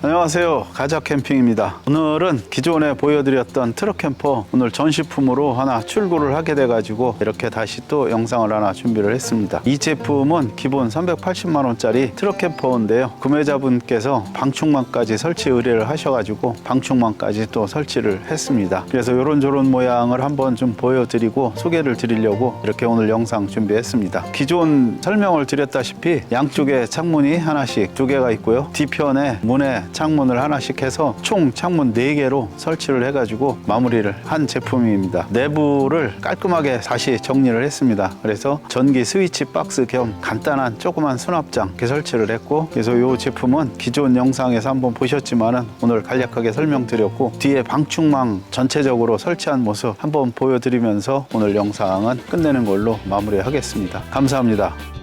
안녕하세요. 가자 캠핑입니다. 오늘은 기존에 보여드렸던 트럭 캠퍼 오늘 전시품으로 하나 출고를 하게 돼 가지고 이렇게 다시 또 영상을 하나 준비를 했습니다. 이 제품은 기본 380만 원짜리 트럭 캠퍼인데요. 구매자분께서 방충망까지 설치 의뢰를 하셔 가지고 방충망까지 또 설치를 했습니다. 그래서 이런저런 모양을 한번 좀 보여드리고 소개를 드리려고 이렇게 오늘 영상 준비했습니다. 기존 설명을 드렸다시피 양쪽에 창문이 하나씩 두 개가 있고요. 뒤편에 문에 창문을 하나씩 해서 총 창문 네개로 설치를 해가지고 마무리를 한 제품입니다. 내부를 깔끔하게 다시 정리를 했습니다. 그래서 전기 스위치 박스 겸 간단한 조그만 수납장 이렇게 설치를 했고 그래서 이 제품은 기존 영상에서 한번 보셨지만은 오늘 간략하게 설명드렸고 뒤에 방충망 전체적으로 설치한 모습 한번 보여드리면서 오늘 영상은 끝내는 걸로 마무리하겠습니다. 감사합니다.